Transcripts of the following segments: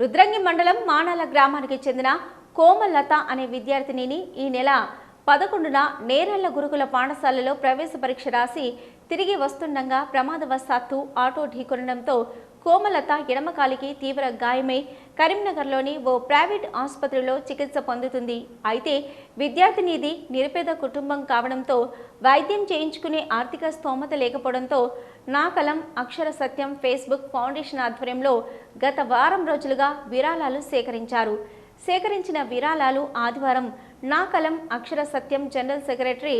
రుద్రంగి మండలం మానాల గ్రామానికి చెందిన కోమలత అనే విద్యార్థినిని ఈ నెల పదకొండున నేరెళ్ళ గురుకుల పాఠశాలలో ప్రవేశ పరీక్ష రాసి తిరిగి వస్తుండగా ప్రమాదవశాత్తు ఆటో ఢీకొనడంతో కోమలత ఎడమకాలికి తీవ్ర గాయమై కరీంనగర్లోని ఓ ప్రైవేట్ ఆసుపత్రిలో చికిత్స పొందుతుంది. అయితే విద్యార్థినిది నిరుపేద కుటుంబం కావడంతో వైద్యం చేయించుకునే ఆర్థిక స్తోమత లేకపోవడంతో నా కలం అక్షర సత్యం ఫేస్బుక్ ఫౌండేషన్ ఆధ్వర్యంలో గత వారం రోజులుగా విరాళాలు సేకరించారు. సేకరించిన విరాళాలు ఆదివారం నా కలం అక్షర సత్యం జనరల్ సెక్రటరీ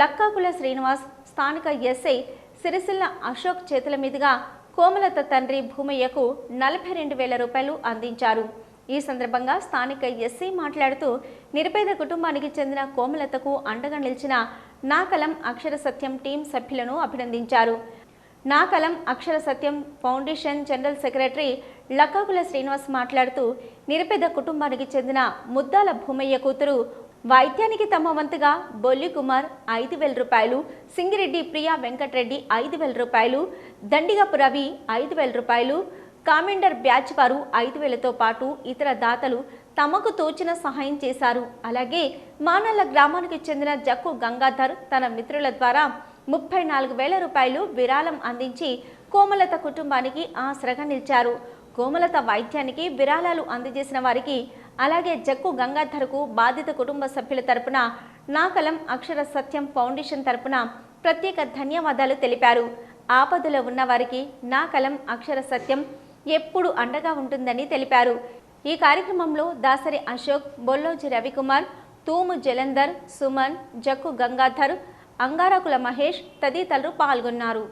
లక్కాకుల శ్రీనివాస్ స్థానిక ఎస్ఐ సిరిసిల్ల అశోక్ చేతుల మీదుగా కోమలత తండ్రి భూమయ్యకు నలభై రెండు వేల రూపాయలు అందించారు. ఈ సందర్భంగా స్థానిక ఎస్సీ మాట్లాడుతూ నిరుపేద కుటుంబానికి చెందిన కోమలతకు అండగా నిలిచిన నాకలం అక్షర సత్యం టీం సభ్యులను అభినందించారు. Naa Kalam Akshara Satyam foundation general secretary Lakkakula Srinivas మాట్లాడుతూ నిరుపేద కుటుంబానికి చెందిన ముద్దాల భూమయ్య కూతురు వైద్యానికి తమ వంతుగా బొల్లి కుమార్ ఐదు వేల రూపాయలు సింగిరెడ్డి ప్రియా వెంకటరెడ్డి ఐదు వేల రూపాయలు దండిగపు రవి ఐదు వేల రూపాయలు కామెండర్ బ్యాచ్ వారు ఐదు వేలతో పాటు ఇతర దాతలు తమకు తోచిన సహాయం చేశారు. అలాగే మానల్ల గ్రామానికి చెందిన జక్కు గంగాధర్ తన మిత్రుల ద్వారా ముప్పై నాలుగు వేల రూపాయలు విరాళం అందించి కోమలత కుటుంబానికి ఆసరగా నిలిచారు. కోమలత వైద్యానికి విరాళాలు అందజేసిన వారికి అలాగే జక్కు గంగాధర్కు బాధిత కుటుంబ సభ్యుల తరపున నాకలం అక్షర సత్యం ఫౌండేషన్ తరపున ప్రత్యేక ధన్యవాదాలు తెలిపారు. ఆపదలో ఉన్న వారికి నా కలం అక్షర సత్యం ఎప్పుడు అండగా ఉంటుందని తెలిపారు. ఈ కార్యక్రమంలో దాసరి అశోక్ బొల్లోజి రవికుమార్ తూము జలంధర్ సుమన్ జక్కు గంగాధర్ అంగారకుల మహేష్ తదితరులు పాల్గొన్నారు.